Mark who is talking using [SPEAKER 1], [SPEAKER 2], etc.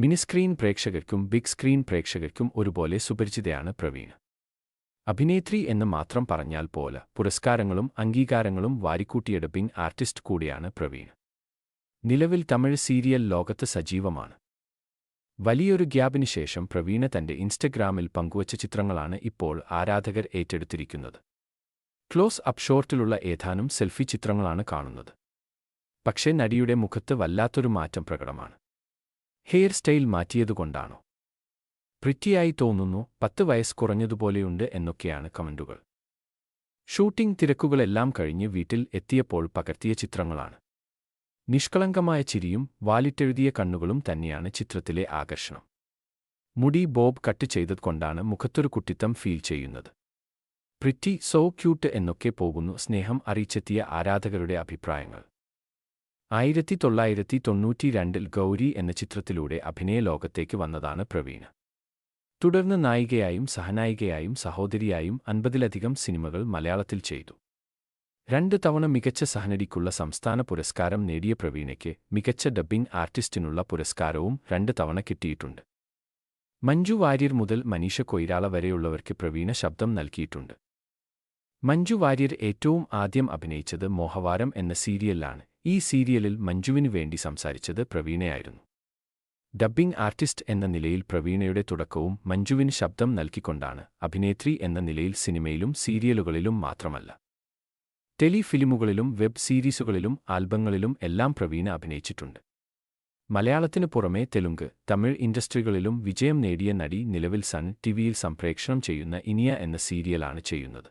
[SPEAKER 1] Mini screen പ്രേക്ഷകർക്കും big screen പ്രേക്ഷകർക്കും ഒരുപോലെ സുപരിചിതയാണ് പ്രവീൺ. അഭിനേത്രി എന്ന് മാത്രം പറഞ്ഞാൽ പോലെ പുരസ്കാരങ്ങളും അംഗീകാരങ്ങളും വാരിക്കൂട്ടിയ ആർട്ടിസ്റ്റ് കൂടിയാണ് പ്രവീൺ. നിലവിൽ തമിഴ് സീരിയൽ ലോകത്ത് സജീവമാണ്. വലിയൊരു ഗ്യാപ്പിന് ശേഷം പ്രവീണ തന്റെ ഇൻസ്റ്റഗ്രാമിൽ പങ്കുവച്ച ചിത്രങ്ങളാണ് ഇപ്പോൾ ആരാധകർ ഏറ്റെടുത്തിരിക്കുന്നത്. ക്ലോസ് അപ്പ് ഷോർട്ടിലുള്ള ഏതാനും സെൽഫി ചിത്രങ്ങളാണ് കാണുന്നത്. പക്ഷേ നടിയുടെ മുഖത്ത് വല്ലാത്തൊരു മാറ്റം പ്രകടമാണ്. ഹെയർ സ്റ്റൈൽ മാറ്റിയതുകൊണ്ടാണോ പ്രിറ്റിയായി തോന്നുന്നു പത്ത് വയസ്സ് കുറഞ്ഞതുപോലെയുണ്ട് എന്നൊക്കെയാണ് കമന്റുകൾ. ഷൂട്ടിംഗ് തിരക്കുകളെല്ലാം കഴിഞ്ഞ് വീട്ടിൽ എത്തിയപ്പോൾ പകർത്തിയ ചിത്രങ്ങളാണ്. നിഷ്കളങ്കമായ ചിരിയും വാലിട്ടെഴുതിയ കണ്ണുകളും തന്നെയാണ് ചിത്രത്തിലെ ആകർഷണം. മുടി ബോബ് കട്ട് ചെയ്തതുകൊണ്ടാണ് മുഖത്തൊരു കുട്ടിത്തം ഫീൽ ചെയ്യുന്നത്. പ്രിറ്റി സോ ക്യൂട്ട് എന്നൊക്കെ പോകുന്നു സ്നേഹം അറിയിച്ചെത്തിയ ആരാധകരുടെ അഭിപ്രായങ്ങൾ. ആയിരത്തി തൊള്ളായിരത്തി തൊണ്ണൂറ്റി രണ്ടിൽ ഗൗരി എന്ന ചിത്രത്തിലൂടെ അഭിനയ ലോകത്തേക്ക് വന്നതാണ് പ്രവീണ. തുടർന്ന് നായികയായും സഹനായികയായും സഹോദരിയായും അൻപതിലധികം സിനിമകൾ മലയാളത്തിൽ ചെയ്തു. രണ്ട് തവണ മികച്ച സഹനടിക്കുള്ള സംസ്ഥാന പുരസ്കാരം നേടിയ പ്രവീണയ്ക്ക് മികച്ച ഡബ്ബിംഗ് ആർട്ടിസ്റ്റിനുള്ള പുരസ്കാരവും രണ്ട് തവണ കിട്ടിയിട്ടുണ്ട്. മഞ്ജു വാര്യർ മുതൽ മനീഷ കൊയ്രാള വരെയുള്ളവർക്ക് പ്രവീണ ശബ്ദം നൽകിയിട്ടുണ്ട്. മഞ്ജു വാര്യർ ഏറ്റവും ആദ്യം അഭിനയിച്ചത് മോഹവാരം എന്ന സീരിയലിലാണ്. ഈ സീരിയലിൽ മഞ്ജുവിന് വേണ്ടി സംസാരിച്ചത് പ്രവീണയായിരുന്നു. ഡബ്ബിംഗ് ആർട്ടിസ്റ്റ് എന്ന നിലയിൽ പ്രവീണയുടെ തുടക്കവും മഞ്ജുവിന് ശബ്ദം നൽകിക്കൊണ്ടാണ് അഭിനേത്രി എന്ന നിലയിൽ സിനിമയിലും സീരിയലുകളിലും മാത്രമല്ല. ടെലിഫിലിമുകളിലും വെബ് സീരീസുകളിലും ആൽബങ്ങളിലും എല്ലാം പ്രവീണ അഭിനയിച്ചിട്ടുണ്ട്. മലയാളത്തിനു പുറമേ തെലുങ്ക് തമിഴ് ഇൻഡസ്ട്രികളിലും വിജയം നേടിയ നടി നിലവിൽ സൺ ടിവിയിൽ സംപ്രേക്ഷണം ചെയ്യുന്ന ഇനിയ എന്ന സീരിയലാണ് ചെയ്യുന്നത്.